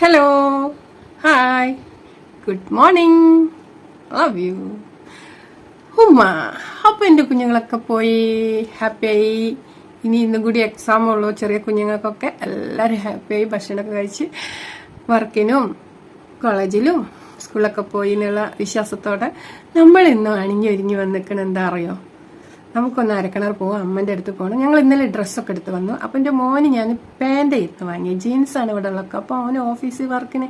Hello hi good morning love you ഉമ്മ അപ്പോൾ എന്റെ കുഞ്ഞുങ്ങളൊക്കെ പോയി. ഹാപ്പിയായി ഇനി ഇന്നും കൂടി എക്സാം ഉള്ളൂ. ചെറിയ കുഞ്ഞുങ്ങൾക്കൊക്കെ എല്ലാവരും ഹാപ്പിയായി ഭക്ഷണമൊക്കെ കഴിച്ച് വർക്കിനും കോളേജിലും സ്കൂളിലൊക്കെ പോയി എന്നുള്ള വിശ്വാസത്തോടെ നമ്മൾ ഇന്ന് അണിഞ്ഞൊരുങ്ങി വന്നിക്കണം എന്താ അറിയോ? നമുക്കൊന്ന് അരക്കിണർ പോവാം അമ്മന്റെ അടുത്ത് പോകണം ഞങ്ങൾ ഇന്നലെ ഡ്രസ്സൊക്കെ എടുത്ത് വന്നു. അപ്പം എന്റെ മോന് ഞാൻ പാന്റ് എടുത്ത് വാങ്ങി. ജീൻസാണ് ഇവിടെ ഉള്ളത്. അപ്പോൾ അവന് ഓഫീസ് വർക്കിന്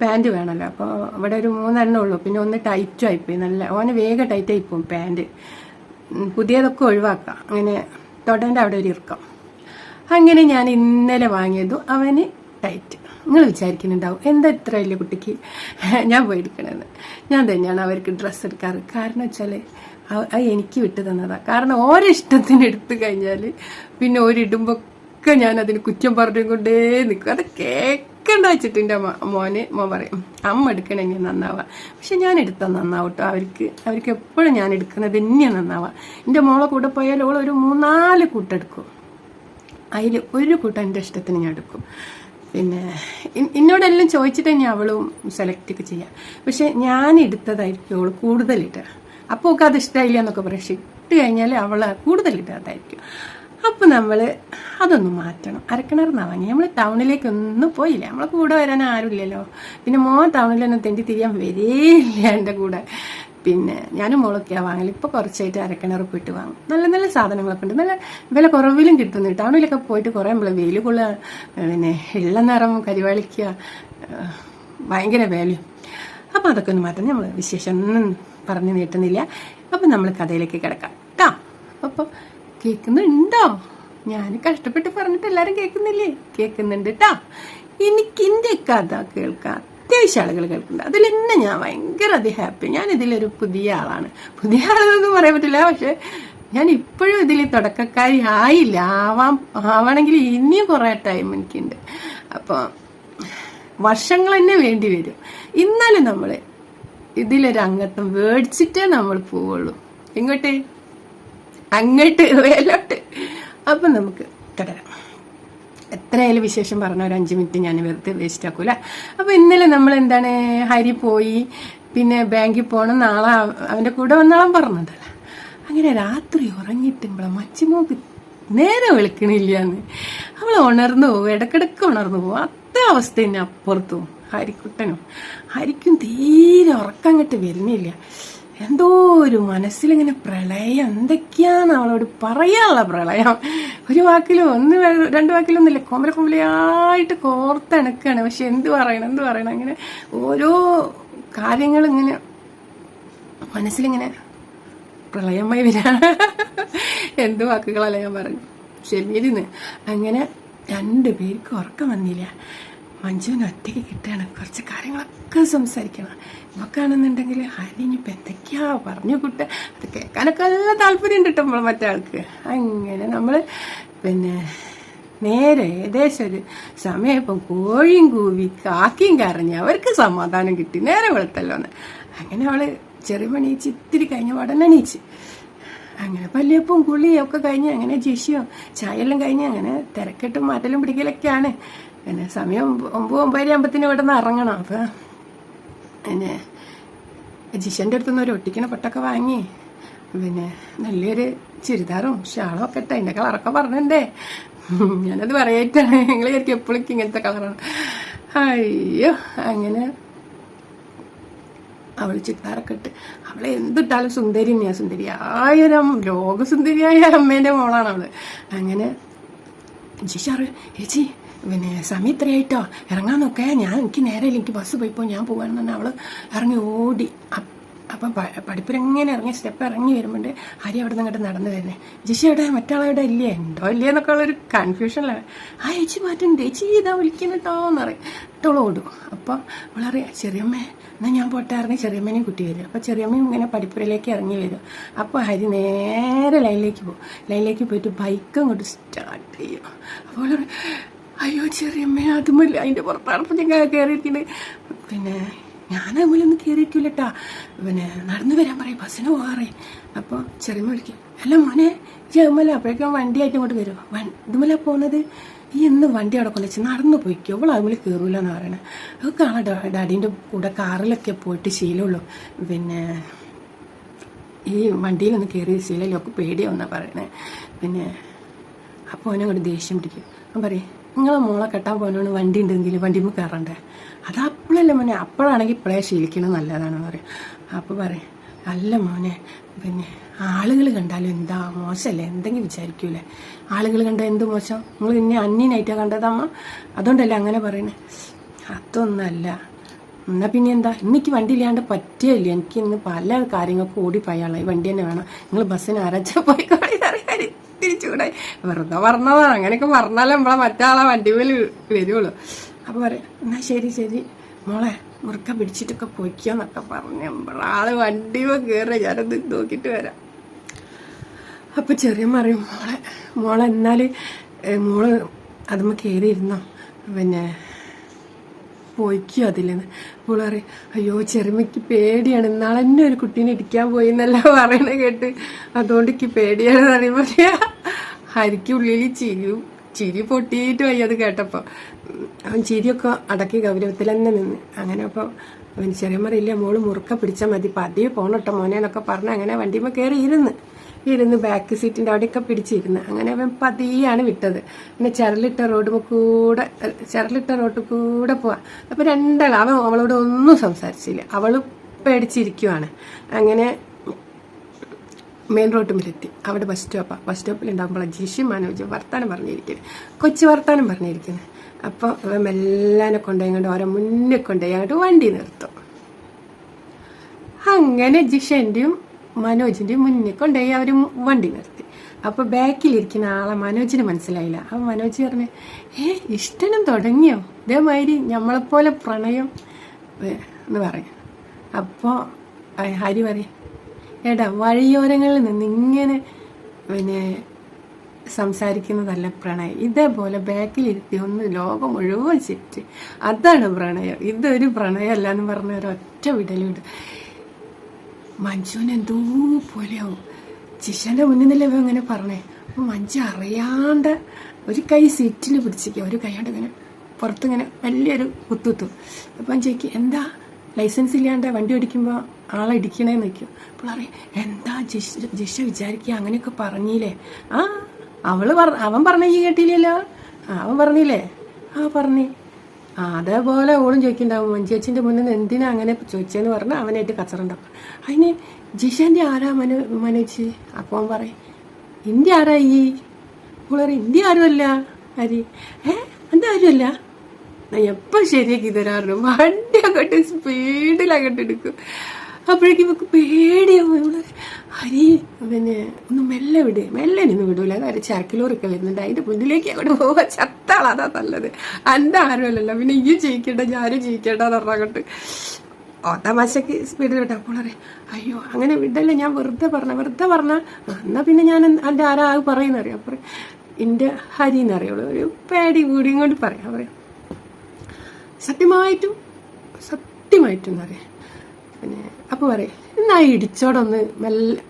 പാന്റ് വേണമല്ലോ. അപ്പോൾ ഇവിടെ ഒരു മൂന്നെണ്ണം ഉള്ളൂ. പിന്നെ ഒന്ന് ടൈറ്റും ആയിപ്പോയി. നല്ല ഓന് വേഗം ടൈറ്റ് ആയിപ്പോവും പാന്റ് പുതിയതൊക്കെ ഒഴിവാക്കാം. അങ്ങനെ തൊടേന്റെ അവിടെ ഒരു ഇറക്കം. അങ്ങനെ ഞാൻ ഇന്നലെ വാങ്ങിയതും അവന് ടൈറ്റ്. നിങ്ങൾ വിചാരിക്കുന്നുണ്ടാവും എന്താ ഇത്ര വലിയ കുട്ടിക്ക്? ഞാൻ പോയി എടുക്കണമെന്ന് ഞാൻ തന്നെയാണ് അവർക്ക് ഡ്രസ്സ് എടുക്കാറ്. കാരണം വെച്ചാൽ അത് എനിക്ക് വിട്ടു തന്നതാണ് കാരണം ഓരോ ഇഷ്ടത്തിന് എടുത്തു കഴിഞ്ഞാൽ പിന്നെ ഒരിടുമ്പൊക്കെ ഞാൻ അതിന് കുറ്റം പറഞ്ഞു കൊണ്ടേ നിൽക്കും അത് കേൾക്കണ്ട വെച്ചിട്ട് എന്റെ മോനെ മോൻ പറയും അമ്മ എടുക്കണമെങ്കിൽ നന്നാവാ. പക്ഷെ ഞാൻ എടുത്താൽ നന്നാവട്ടോ. അവർക്ക് അവർക്ക് എപ്പോഴും ഞാൻ എടുക്കുന്നത് തന്നെയാണ് നന്നാവാം. എന്റെ മോളെ കൂടെ പോയാൽ ഓൾ ഒരു മൂന്നാൽ കൂട്ടെടുക്കും അതിൽ ഒരു കൂട്ടം എന്റെ ഇഷ്ടത്തിന് ഞാൻ എടുക്കും. പിന്നെ എന്നോടെല്ലാം ചോദിച്ചിട്ട് തന്നെ അവളും സെലക്ട് ഒക്കെ ചെയ്യാം. പക്ഷെ ഞാൻ എടുത്തതായിരിക്കും അവൾ കൂടുതലിട്ട് അപ്പോൾ ഒക്കെ അത് ഇഷ്ടമായില്ല എന്നൊക്കെ പറയും. പക്ഷെ ഇട്ട് കഴിഞ്ഞാൽ അവൾ കൂടുതൽ ഇടാതായിരിക്കും അപ്പോൾ നമ്മൾ അതൊന്ന് മാറ്റണം. അരക്കിണർന്നാ വാങ്ങി നമ്മൾ ടൗണിലേക്കൊന്നും പോയില്ല. നമ്മളെ കൂടെ വരാൻ ആരുമില്ലല്ലോ. പിന്നെ മോൻ ടൗണിലൊന്നും തെണ്ടി തിരിയാൻ വരേയില്ല എന്റെ കൂടെ. പിന്നെ ഞാനും മോളൊക്കെയാണ് വാങ്ങൽ ഇപ്പോൾ കുറച്ചായിട്ട് അരക്കിണർ പോയിട്ട് വാങ്ങും. നല്ല നല്ല സാധനങ്ങളൊക്കെ ഉണ്ട്. നല്ല വില കുറവിലും കിട്ടുന്നു. ടൗണിലൊക്കെ പോയിട്ട് കുറേ നമ്മൾ വെയിൽ കൊള്ളുക പിന്നെ ഇള്ള നിറം കരിവാളിക്കുക ഭയങ്കര വാല്യൂ അപ്പോൾ അതൊക്കെ ഒന്ന് മാറ്റാൻ നമ്മൾ വിശേഷം പറഞ്ഞു നീട്ടുന്നില്ല. അപ്പം നമ്മൾ കഥയിലേക്ക് കിടക്കാം. കേട്ടോ അപ്പോൾ കേൾക്കുന്നുണ്ടോ ഞാൻ കഷ്ടപ്പെട്ട് പറഞ്ഞിട്ട് എല്ലാവരും കേൾക്കുന്നില്ലേ? കേൾക്കുന്നുണ്ട് കേട്ടോ എനിക്ക് എന്റെ കഥ കേൾക്കാം അത്യാവശ്യം ആളുകൾ കേൾക്കുന്നുണ്ട്. അതിൽ തന്നെ ഞാൻ ഭയങ്കര അതി ഹാപ്പി ഞാൻ ഇതിലൊരു പുതിയ ആളാണ്. പുതിയ ആളെന്നൊന്നും പറയാൻ പറ്റില്ല. പക്ഷേ ഞാൻ ഇപ്പോഴും ഇതിൽ തുടക്കക്കാരി ആയില്ല. ആവാം ആവണമെങ്കിൽ ഇനിയും കുറേ ടൈം എനിക്കുണ്ട്. അപ്പോൾ വർഷങ്ങൾ തന്നെ വേണ്ടി വരും. ഇന്നാലും നമ്മൾ ഇതിലൊരു അംഗത്വം മേടിച്ചിട്ടേ നമ്മൾ പോവുള്ളൂ. എങ്ങോട്ട്? അങ്ങോട്ട് വേലോട്ട് അപ്പം നമുക്ക് തുടരാം. എത്രയായാലും വിശേഷം പറഞ്ഞ ഒരു അഞ്ച് മിനിറ്റ് ഞാൻ വെറുതെ വേസ്റ്റ് ആക്കൂല. അപ്പോൾ ഇന്നലെ നമ്മൾ എന്താണ് ഹരി പോയി പിന്നെ ബാങ്കിൽ പോകണം നാളെ അവന്റെ കൂടെ വന്നാളും പറഞ്ഞതല്ല. അങ്ങനെ രാത്രി ഉറങ്ങിയിട്ടുമ്പോൾ മച്ചിമോക്ക് നേരെ വിളിക്കണില്ല എന്ന്. അവൾ ഉണർന്നു പോകും ഇടക്കിടക്ക് ഉണർന്നു പോകും അത്ര അവസ്ഥ തന്നെ അപ്പുറത്തും. ഹരിക്കുട്ടനും. ഹരിക്കും തീരെ ഉറക്കം കിട്ട് വരുന്നില്ല. എന്തോ ഒരു മനസ്സിലിങ്ങനെ പ്രളയം. എന്തൊക്കെയാണ് അവളോട് പറയാനുള്ള പ്രളയം. ഒരു വാക്കിലും ഒന്ന് രണ്ട് വാക്കിലൊന്നുമില്ല കൊമ്പല കൊമ്പലയായിട്ട് കോർത്തിണക്കാണ്. പക്ഷെ എന്ത് പറയണം എന്ത് പറയണം? അങ്ങനെ ഓരോ കാര്യങ്ങളിങ്ങനെ മനസ്സിലിങ്ങനെ പ്രളയമായി വരാ എന്ത് വാക്കുകളല്ല ഞാൻ പറഞ്ഞു ക്ഷമിരുന്ന് അങ്ങനെ രണ്ടു പേർക്ക് ഉറക്കം വന്നില്ല. മഞ്ജുവിന് ഒറ്റയ്ക്ക് കിട്ടുകയാണ്. കുറച്ച് കാര്യങ്ങളൊക്കെ സംസാരിക്കണം. നമുക്കാണെന്നുണ്ടെങ്കിൽ ഇനിയിപ്പോൾ എന്തൊക്കെയാ പറഞ്ഞു കുട്ട അത് കേൾക്കാനൊക്കെ നല്ല താല്പര്യം കിട്ടും നമ്മൾ മറ്റേ ആൾക്ക്. അങ്ങനെ നമ്മൾ പിന്നെ നേരെ ഏകദേശം ഒരു സമയം ഇപ്പം കോഴിയും കൂവി കാക്കിയും കരഞ്ഞ് അവർക്ക് സമാധാനം കിട്ടി. നേരെ വെളുത്തല്ലോ എന്ന്. അങ്ങനെ അവൾ ചെറിയ പണിയിച്ച് ഇത്തിരി കഴിഞ്ഞ ഉടനെ അങ്ങനെ പല്ലിയപ്പും കുളിയും ഒക്കെ കഴിഞ്ഞ് അങ്ങനെ ജിഷിയും ചായയെല്ലാം കഴിഞ്ഞ് അങ്ങനെ തിരക്കിട്ടും മാറ്റലും പിടിക്കലൊക്കെയാണ്. പിന്നെ സമയം ഒമ്പത് ഒമ്പതര ആകുമ്പത്തിന് ഇവിടെ നിന്ന് ഇറങ്ങണം. അപ്പം പിന്നെ ജിഷന്റെ അടുത്തുനിന്ന് ഒരു ഒട്ടിക്കണ പൊട്ടൊക്കെ വാങ്ങി. പിന്നെ നല്ലൊരു ചുരിദാറും ഷാളും ഒക്കെ ഇട്ട് അതിന്റെ കളറൊക്കെ പറഞ്ഞിട്ടുണ്ടേ. ഞാനത് പറയായിട്ടാണ് നിങ്ങൾ ശരിക്കും എപ്പോഴും ഇങ്ങനത്തെ കളറാണ്. അയ്യോ അങ്ങനെ അവൾ ചുരിദാറൊക്കെ ഇട്ട്. അവളെ എന്തിട്ടാലും സുന്ദരി തന്നെയാ സുന്ദരി ആയിരം ലോകസുന്ദരിയായ അമ്മേന്റെ മോളാണ് അവൾ. അങ്ങനെ ജിഷാറ് ചേച്ചി പിന്നെ സമയം ഇറങ്ങാൻ നോക്കേ. ഞാൻ എനിക്ക് നേരെ എനിക്ക് ബസ് പോയിപ്പോ ഞാൻ പോകാൻ തന്നെ അവൾ ഇറങ്ങി ഓടി. അപ്പ് പഠിപ്പിലെങ്ങനെ ഇറങ്ങി സ്റ്റെപ്പ് ഇറങ്ങി വരുമ്പോണ്ട് ഹരി അവിടെ നിന്ന് അങ്ങോട്ട് നടന്നു വരുന്നത് ജിഷി എവിടെ? മറ്റാളവിടെ ഇല്ലേ? ഉണ്ടോ? ഇല്ലേ? എന്നൊക്കെ ഉള്ളൊരു കൺഫ്യൂഷനിലാണ് ആ ചേച്ചി മാറ്റം ചേച്ചി ഇതാ വിളിക്കുന്നുട്ടോ എന്ന് പറയും ഇട്ടോളം ഓടും. അപ്പോൾ വളരെ ചെറിയമ്മേ എന്നാൽ ഞാൻ പോട്ടെ ഇറങ്ങി ചെറിയമ്മേനെയും കുട്ടി വരും. അപ്പോൾ ചെറിയമ്മയും ഇങ്ങനെ പഠിപ്പുരയിലേക്ക് ഇറങ്ങി വരും. അപ്പോൾ ഹരി നേരെ ലൈനിലേക്ക് പോകും. ലൈനിലേക്ക് പോയിട്ട് ബൈക്ക് അങ്ങോട്ട് സ്റ്റാർട്ട് ചെയ്യും. അപ്പോൾ അയ്യോ ചെറിയമ്മ അതുമല്ല. അതിന്റെ പുറത്താണ് ഞാൻ കയറിയിരിക്കുന്നത് പിന്നെ ഞാൻ കയറിയിരിക്കില്ല കേട്ടാ പിന്നെ നടന്നു വരാൻ പറയും ബസ്സിന് പോകാറേ അപ്പോൾ ചെറിയമ്മ വിളിക്കും അല്ല മോനെ ചെറുമല അപ്പോഴേക്കും വണ്ടിയായിട്ട് ഇങ്ങോട്ട് വരും. വൺ ഇതുമല പോകുന്നത് ഈ എന്ന് വണ്ടി അവിടെ കൊണ്ടുവച്ച് നടന്നു പോയിക്കോ? അവൾ അതുമല്ല കയറൂല എന്ന് പറയണേ. അത് ആ ഡാഡീന്റെ കൂടെ കാറിലൊക്കെ പോയിട്ട് ശീലമുള്ളൂ. പിന്നെ ഈ വണ്ടിയിലൊന്ന് കയറി ഒക്കെ പേടിയാവുന്ന പറയണേ. പിന്നെ അപ്പോൾ അവനങ്ങോട്ട് ദേഷ്യം പിടിക്കും. അവൻ പറയും നിങ്ങളെ മോളെ കെട്ടാൻ പോകാനാണ് വണ്ടി ഉണ്ടെങ്കിൽ വണ്ടിമ്മ കയറണ്ടേ? അത് അപ്പോഴല്ലേ മോനെ? അപ്പോഴാണെങ്കിൽ ഇപ്പോഴേ ശീലിക്കണത് നല്ലതാണെന്ന് പറയും. അപ്പോൾ പറയും അല്ല മോനെ പിന്നെ ആളുകൾ കണ്ടാലും എന്താ മോശമല്ലേ? എന്തെങ്കിലും വിചാരിക്കൂലേ? ആളുകൾ കണ്ടാൽ എന്ത് മോശം? നിങ്ങൾ ഇന്നെ അന്യനായിട്ടാണ് കണ്ടതമ്മ അതുകൊണ്ടല്ലേ അങ്ങനെ പറയണേ. അതൊന്നല്ല. എന്നാൽ പിന്നെ എന്താ? ഇന്നിക്ക് വണ്ടി ഇല്ലാണ്ട് പറ്റിയല്ലേ എനിക്ക് ഇന്ന് പല കാര്യങ്ങൾക്കും ഓടിപ്പോയാളായി വണ്ടി തന്നെ വേണം. നിങ്ങൾ ബസ്സിന് ആരാച്ചാൽ അരച്ച തിരിച്ചുകൂടെ വെറുതെ പറഞ്ഞതാണ് അങ്ങനെയൊക്കെ പറഞ്ഞാലേ നമ്മളെ മറ്റാളെ വണ്ടി മേൽ വരുള്ളൂ. അപ്പോൾ പറയാം എന്നാ ശരി ശരി. മോളെ മുറുക്ക പിടിച്ചിട്ടൊക്കെ പൊയ്ക്കോന്നൊക്കെ പറഞ്ഞു നമ്മളാൾ വണ്ടി കയറി ഞാനത് നോക്കിയിട്ട് വരാം. അപ്പൊ ചെറിയ പറയും മോളെ മോളെ എന്നാൽ മോൾ അതുമ്മ കയറി ഇരുന്നോ പിന്നെ പോയിക്കോ അതിലെന്ന്. അപ്പോൾ പറയും അയ്യോ ചെറുമയ്ക്ക് പേടിയാണ്. ഇന്നാളെന്നെ ഒരു കുട്ടീനെ ഇടിക്കാൻ പോയി എന്നല്ല പറയണ കേട്ട്. അതുകൊണ്ട് എനിക്ക് പേടിയാണെന്ന് പറയുമ്പോൾ ഹരിക്ക് ഉള്ളിൽ ചിരി ചിരി പൊട്ടിയിട്ട് വയ്യ അത് കേട്ടപ്പോൾ അവൻ ചിരിയൊക്കെ അടക്കി ഗൗരവത്തിൽ തന്നെ നിന്ന്. അങ്ങനെ അപ്പോൾ അവൻ ചെറിയ മറിയില്ല മോൾ മുറുക്ക പിടിച്ചാൽ മതി പതിയെ പോണട്ടോ മോനെ എന്നൊക്കെ പറഞ്ഞ് അങ്ങനെ വണ്ടിയുമ്മ കയറി ഇരുന്ന്. ഇരുന്ന് ബാക്ക് സീറ്റിന്റെ അവിടെയൊക്കെ പിടിച്ചിരുന്ന്. അങ്ങനെ അവൻ പതിയാണ് വിട്ടത്. പിന്നെ ചരലിട്ട റോഡ് കൂടെ ചരലിട്ട റോഡ് കൂടെ പോവാ. അപ്പൊ രണ്ടാൾ അവൻ അവളോട് ഒന്നും സംസാരിച്ചില്ല. അവൾ പേടിച്ചിരിക്കുവാണ്. അങ്ങനെ മെയിൻ റോട്ടുമ്പിലെത്തി അവിടെ ബസ് സ്റ്റോപ്പാ ബസ് സ്റ്റോപ്പിൽ ഉണ്ടാകുമ്പോൾ ജിഷി മനോജ് വർത്താനം പറഞ്ഞിരിക്കുന്നത് കൊച്ചു വർത്താനം പറഞ്ഞിരിക്കുന്നത് അപ്പോൾ അവൻ മെല്ലാനെ കൊണ്ടുപോയി കൊണ്ട് ഓരോ മുന്നിൽ കൊണ്ടുപോയി അങ്ങോട്ട് വണ്ടി നിർത്തും. അങ്ങനെ ജിഷന്റെയും മനോജിന്റെയും മുന്നിൽ കൊണ്ടുപോയി അവർ വണ്ടി നിർത്തി. അപ്പോൾ ബാക്കിലിരിക്കുന്ന ആളെ മനോജിന് മനസ്സിലായില്ല. അപ്പൊ മനോജ് പറഞ്ഞു ഏ ഇഷ്ടനും തുടങ്ങിയോ? ഇതേമാതിരി ഞമ്മളെപ്പോലെ പ്രണയം? എന്ന് പറയും അപ്പോൾ ഹരി പറയും എടാ വഴിയോരങ്ങളിൽ നിന്ന് ഇങ്ങനെ പിന്നെ സംസാരിക്കുന്നതല്ല പ്രണയം. ഇതേപോലെ ബാക്കിലിരുത്തി ഒന്ന് ലോകം മുഴുവൻ ചുറ്റി അതാണ് പ്രണയം. ഇതൊരു പ്രണയമല്ല എന്ന് പറഞ്ഞ ഒരൊറ്റ വിടലുണ്ട്. മഞ്ജുവിന് എന്തോ പോലെയാവും. ജിഷന്റെ മുന്നിൽ നിന്നല്ലേ അങ്ങനെ പറഞ്ഞേ? മഞ്ജു അറിയാണ്ട് ഒരു കൈ സീറ്റിൽ പിടിച്ചിരിക്കുക ഒരു കൈ കൊണ്ട് ഇങ്ങനെ പുറത്തിങ്ങനെ വലിയൊരു കുത്തുത്തു അപ്പം ചേക്ക് എന്താ ലൈസൻസ് ഇല്ലാണ്ട് വണ്ടി ഓടിക്കുമ്പോൾ ആളെ ഇടിക്കണേ നിൽക്കും അപ്പോൾ അറിയാം എന്താ ജിഷ ജിഷ വിചാരിക്കുക? അങ്ങനെയൊക്കെ പറഞ്ഞില്ലേ? ആ അവൾ പറ അവൻ പറഞ്ഞ കേട്ടില്ലല്ലോ. അവൻ പറഞ്ഞില്ലേ? ആ പറഞ്ഞേ. അതേപോലെ ഓളും ചോദിക്കണ്ടാവും മഞ്ചേച്ചിന്റെ മുന്നിൽ നിന്ന് എന്തിനാ അങ്ങനെ ചോദിച്ചതെന്ന് പറഞ്ഞാൽ അവനായിട്ട് കച്ചറുണ്ടാവും അതിന് ജിഷന്റെ ആരാ മനു മനോജ്? അപ്പോൾ അവൻ പറയും ഇന്ത്യ ആരാ ഈ? ഓളറി ഇന്ത്യ ആരുമല്ല. ഹരി ഏ എന്താ ആരുമല്ല? ഞാൻ എപ്പം ശരിയാക്കി തരാറുണ്ട് വണ്ടി അങ്ങോട്ട് സ്പീഡിൽ അങ്ങോട്ട് എടുക്കും. അപ്പോഴേക്കും ഇവക്ക് പേടിയാവും. ഇവൾ ഹരി പിന്നെ ഒന്ന് മെല്ലെ വിട്. മെല്ലെ നിന്ന് വിടൂല. അതായത് ചരക്കിലോറൊക്കെ വരുന്നുണ്ട്. അതിന്റെ മുന്നിലേക്ക് അങ്ങോട്ട് പോവാ. ചത്താള അതാ നല്ലത്. എന്റെ ആരുമല്ലല്ലോ പിന്നെ ഈ ജയിക്കേണ്ട ഞാനും ജയിക്കണ്ട എന്ന് പറഞ്ഞങ്ങോട്ട് ഓ തമാശക്ക് സ്പീഡിൽ വിട്ട. അപ്പോൾ അറിയാം അയ്യോ അങ്ങനെ വിടല്ലേ? ഞാൻ വെറുതെ പറഞ്ഞ വെറുതെ പറഞ്ഞ. എന്നാ പിന്നെ ഞാൻ എന്റെ ആരാ പറയുന്നറിയാം? അപ്പോൾ എന്റെ ഹരി എന്നറിയുള്ളൂ ഒരു പേടി കൂടി ഇങ്ങോട്ട് പറയാം. പറയാം സത്യമായിട്ടും സത്യമായിട്ടും എന്താ പറയുക പിന്നെ അപ്പോൾ പറയും എന്നാ ഇടിച്ചോടൊന്ന് മെല്ലെ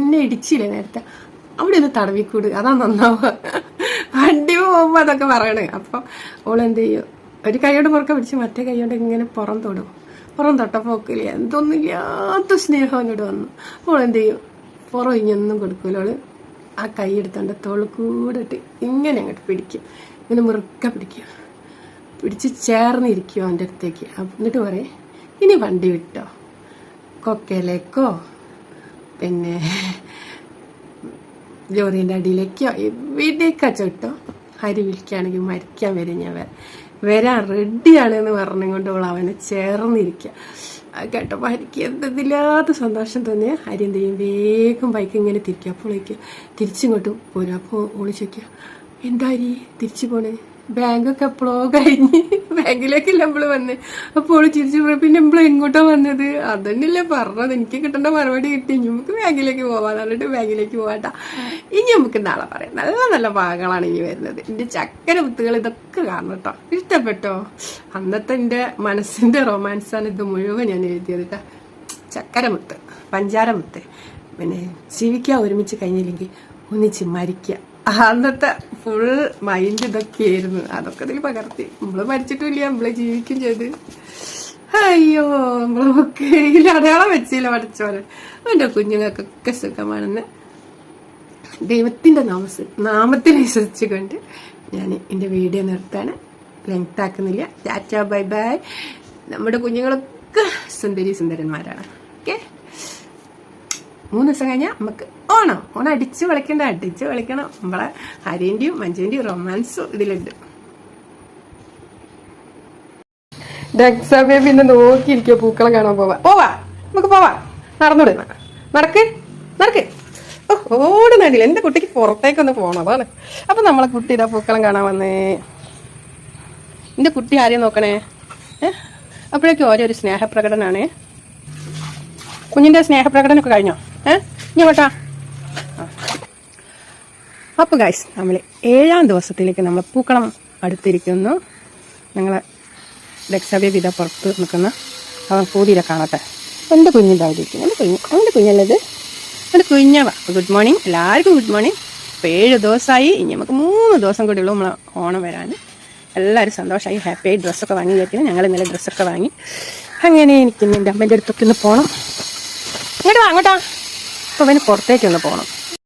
എന്നെ ഇടിച്ചില്ലേ നേരത്തെ? അവിടെ ഒന്ന് തടവിക്കൂട് അതാ നന്നാവുക. വണ്ടി പോകുമ്പോ അതൊക്കെ പറയണേ. അപ്പൊ ഓളെന്ത് ചെയ്യും? ഒരു കൈയോട് പുറക്കെ പിടിച്ച് മറ്റേ കൈയോട് ഇങ്ങനെ പുറം തൊടും. പുറം തൊട്ടപ്പോക്കില്ല എന്തൊന്നുമില്ലാത്ത സ്നേഹം എന്നോട് വന്നു. ഓളെന്ത് ചെയ്യും? പുറം ഇങ്ങനൊന്നും കൊടുക്കൂല. ഓൾ ആ കൈ എടുത്തോണ്ട് തോൾ ഇട്ട് ഇങ്ങനെ അങ്ങോട്ട് പിടിക്കും. ഇങ്ങനെ മുറുക്ക പിടിക്കും. പിടിച്ച് ചേർന്നിരിക്കും അവന്റെ അടുത്തേക്ക്. എന്നിട്ട് പറയും ഇനി വണ്ടി വിട്ടോ? കൊക്കയിലേക്കോ? പിന്നെ ജോറിന്റെ അടിയിലേക്കോ? എവിടേക്കാ ചോട്ടോ ഹരി വിളിക്കുകയാണെങ്കിൽ മരിക്കാൻ വരും ഞാൻ വരാം. വരാൻ റെഡിയാണ് എന്ന് പറഞ്ഞുകൊണ്ട് അവൾ അവനെ ചേർന്നിരിക്കുക കേട്ടപ്പോൾ ഹരിക്ക് എന്തെന്നില്ലാത്ത സന്തോഷം തോന്നിയ ഹരി എന്ത് ചെയ്യും? വേഗം ബൈക്ക് ഇങ്ങനെ തിരിക്കുക അപ്പോഴേക്ക് തിരിച്ചിങ്ങോട്ട് പോരും. അപ്പോൾ ഓളി ചോദിക്കുക എന്താ ഹരി തിരിച്ചു പോണേ? ബാങ്കൊക്കെ എപ്പോഴോ കഴിഞ്ഞ് ബാങ്കിലേക്കല്ല നമ്മൾ വന്ന്. അപ്പോൾ ചിരിച്ചു പിന്നെ നമ്മൾ എങ്ങോട്ടാ വന്നത്? അതന്നെയല്ലേ പറഞ്ഞത്. എനിക്ക് കിട്ടേണ്ട മറുപടി കിട്ടി. ഇനി നമുക്ക് ബാങ്കിലേക്ക് പോവാം. പറഞ്ഞിട്ട് ബാങ്കിലേക്ക് പോവാട്ടാ. ഇനി നമുക്ക് നാളെ പറയാം. നല്ല നല്ല ഭാഗങ്ങളാണ് ഇനി വരുന്നത്. എന്റെ ചക്കര വിത്തുകൾ ഇതൊക്കെ കാണണം കേട്ടോ. ഇഷ്ടപ്പെട്ടോ? അന്നത്തെ എന്റെ മനസ്സിന്റെ റൊമാൻസാണ് ഇത് മുഴുവൻ ഞാൻ എഴുതിയത് കേട്ടോ. ചക്കരമുത്ത് പഞ്ചാരമുത്ത് പിന്നെ ജീവിക്കുക ഒരുമിച്ച് കഴിഞ്ഞില്ലെങ്കിൽ ഒന്നിച്ച് മരിക്കുക. അന്നത്തെ ഫുൾ മൈൻഡ് ഇതൊക്കെയായിരുന്നു അതൊക്കെ ഇതിൽ പകർത്തി. നമ്മൾ മരിച്ചിട്ടില്ല നമ്മൾ ജീവിക്കും ചെയ്ത്. അയ്യോ നമ്മൾ ബുക്കയിൽ അടയാളം വെച്ചില്ല പഠിച്ചോലെ എന്റെ കുഞ്ഞുങ്ങൾക്കൊക്കെ സുഖമാണെന്ന് ദൈവത്തിന്റെ നാമസ് നാമത്തിൽ വിശ്വസിച്ചുകൊണ്ട് ഞാൻ എന്റെ വീഡിയോ നിർത്താണ്. ലെങ്ത് ആക്കുന്നില്ല. Tata bye bye. നമ്മുടെ കുഞ്ഞുങ്ങളൊക്കെ സുന്ദരി സുന്ദരന്മാരാണ്. ഓക്കെ മൂന്ന് ദിവസം കഴിഞ്ഞാൽ നമുക്ക് ഓണം. ഓണം അടിച്ച് കളിക്കണ്ട അടിച്ച് കളിക്കണം നമ്മളെ ഹരിന്റെയും മഞ്ജുവിന്റെയും റൊമാൻസും ഇതിലുണ്ട്. പിന്നെ നോക്കിയിരിക്കുക പൂക്കളെ കാണാൻ പോവാ. പോവാ നമുക്ക് പോവാ. നടന്നോട് നടക്ക് നടക്ക്. ഓ ഓടുന്നില്ല എന്റെ കുട്ടിക്ക് പുറത്തേക്കൊന്ന് പോകണം അതാണ്. അപ്പൊ നമ്മളെ കുട്ടി ഇതാ പൂക്കളം കാണാൻ വന്നേ. എന്റെ കുട്ടി ആരെയും നോക്കണേ? അപ്പോഴേക്കും ഓരോ ഒരു സ്നേഹപ്രകടനാണ്. സ്നേഹപ്രകടനൊക്കെ കഴിഞ്ഞോ? ഏ? ഇനി അപ്പോൾ ഗൈസ് നമ്മൾ ഏഴാം ദിവസത്തിലേക്ക് നമ്മൾ പൂക്കളം അടുത്തിരിക്കുന്നു. ഞങ്ങൾ രക്ഷാഭ്യ വിധ പുറത്ത് നിൽക്കുന്ന അവൻ പൂതിയിലെ കാണട്ടെ. എന്റെ ഇരിക്കുന്നു എന്റെ കുഞ്ഞ്? എന്റെ കുഞ്ഞല്ലത് എന്റെ കുഞ്ഞവ? ഗുഡ് മോർണിംഗ് എല്ലാവർക്കും ഗുഡ് മോർണിംഗ് ഇപ്പോൾ ഏഴ് ദിവസമായി ഇനി നമുക്ക് മൂന്ന് ദിവസം കൂടി ഉള്ളൂ നമ്മൾ ഓണം വരാൻ എല്ലാവരും സന്തോഷമായി ഹാപ്പിയായി ഡ്രസ്സൊക്കെ വാങ്ങി കേൾക്കുന്നു ഞങ്ങൾ ഇന്നലെ ഡ്രസ്സൊക്കെ വാങ്ങി. അങ്ങനെ എനിക്ക് എന്റെ അമ്മേന്റെ അടുത്തൊക്കെ ഒന്ന് പോകണം ഇങ്ങോട്ട് വാ അങ്ങോട്ടാ അപ്പോൾ അവന് പുറത്തേക്കൊന്ന് പോകണം